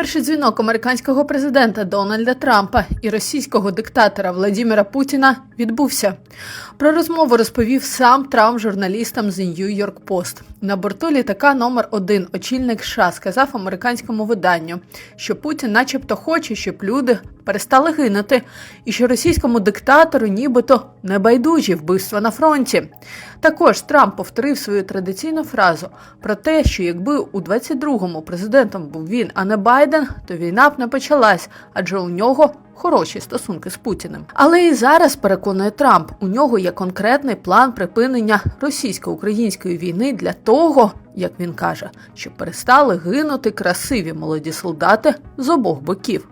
Перший дзвінок американського президента Дональда Трампа і російського диктатора Владіміра Путіна відбувся. Про розмову розповів сам Трамп журналістам з New York Post. На борту літака номер один очільник США сказав американському виданню, що Путін, начебто, хоче, щоб люди перестали гинути, і що російському диктатору нібито не байдужі вбивства на фронті. Також Трамп повторив свою традиційну фразу про те, що якби у 22-му президентом був він, а не Байден, то війна б не почалась, адже у нього хороші стосунки з Путіним. Але і зараз переконує Трамп, у нього є конкретний план припинення російсько-української війни для того, як він каже, щоб перестали гинути красиві молоді солдати з обох боків.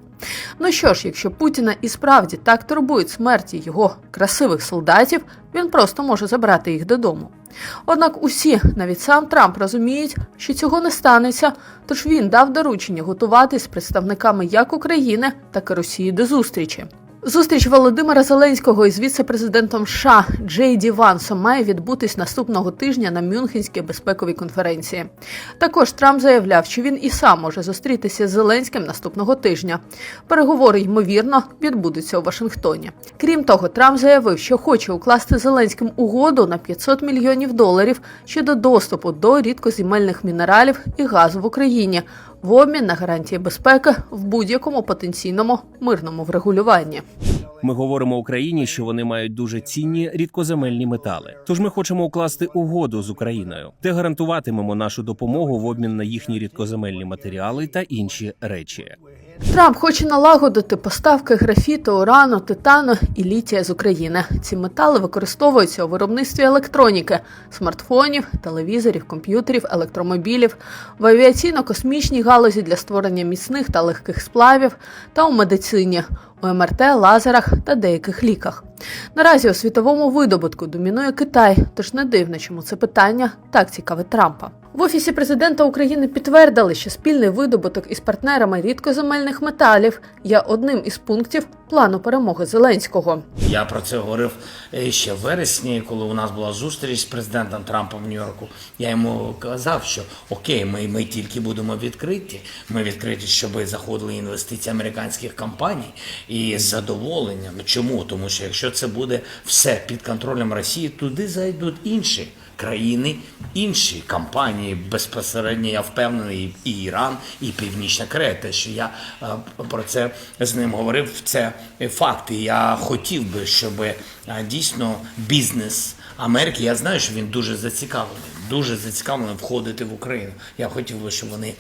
Ну що ж, якщо Путіна і справді так турбують смерті його красивих солдатів, він просто може забрати їх додому. Однак усі, навіть сам Трамп, розуміють, що цього не станеться, тож він дав доручення готуватись з представниками як України, так і Росії до зустрічі. Зустріч Володимира Зеленського із віце-президентом США Джей Ді Вансом має відбутись наступного тижня на Мюнхенській безпековій конференції. Також Трамп заявляв, що він і сам може зустрітися з Зеленським наступного тижня. Переговори ймовірно відбудуться у Вашингтоні. Крім того, Трамп заявив, що хоче укласти Зеленським угоду на 500 мільйонів доларів щодо доступу до рідкоземельних мінералів і газу в Україні в обмін на гарантії безпеки в будь-якому потенційному мирному врегулюванні. Ми говоримо Україні, що вони мають дуже цінні рідкоземельні метали. Тож ми хочемо укласти угоду з Україною, де гарантуватимемо нашу допомогу в обмін на їхні рідкоземельні матеріали та інші речі. Трамп хоче налагодити поставки графіту, урану, титану і літія з України. Ці метали використовуються у виробництві електроніки, смартфонів, телевізорів, комп'ютерів, електромобілів, в авіаційно-космічній галузі для створення міцних та легких сплавів та у медицині. У МРТ, лазерах та деяких ліках. Наразі у світовому видобутку домінує Китай, тож не дивно, чому це питання так цікавить Трампа. В офісі президента України підтвердили, що спільний видобуток із партнерами рідкоземельних металів є одним із пунктів плану перемоги Зеленського. Я про це говорив е, ще в вересні, коли у нас була зустріч з президентом Трампом в Нью-Йорку. Я йому казав, що окей, ми, ми тільки будемо відкриті. Ми відкриті, щоб заходили інвестиції американських компаній і з задоволенням. Чому? Тому що якщо це буде все під контролем Росії, туди зайдуть інші. Країни, інші компанії безпосередньо я впевнений, і Іран, і Північна Корея. Те, що я е, про це з ним говорив, це факти. Я хотів би, щоб е, дійсно бізнес Америки, я знаю, що він дуже зацікавлений, дуже зацікавлений входити в Україну. Я хотів би, щоб вони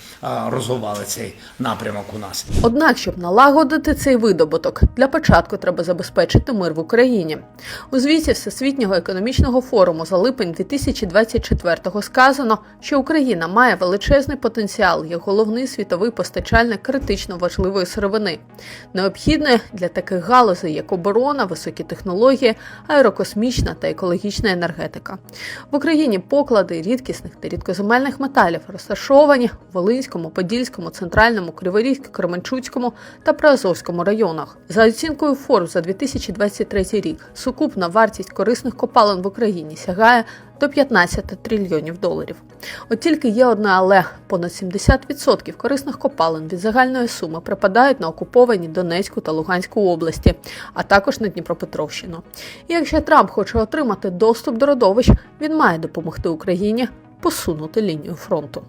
розвивали цей напрямок у нас. Однак, щоб налагодити цей видобуток, для початку треба забезпечити мир в Україні. У звіті Всесвітнього економічного форуму за липень 2024-го сказано, що Україна має величезний потенціал як головний світовий постачальник критично важливої сировини, необхідної для таких галузей, як оборона, високі технології, аерокосмічна та екологічна енергетика. В Україні поклади рідкісних та рідкоземельних металів розташовані в Волинському, Подільському, Центральному, Криворізькому, Кременчуцькому та Приазовському районах. За оцінкою Forbes за 2023 рік сукупна вартість корисних копалин в Україні сягає до 15 трильйонів доларів. От тільки є одне але понад 70% корисних копалин від загальної суми припадають на окуповані Донецьку та Луганську області, а також на Дніпропетровщину. І якщо Трамп хоче отримати доступ до родовищ, він має допомогти Україні посунути лінію фронту.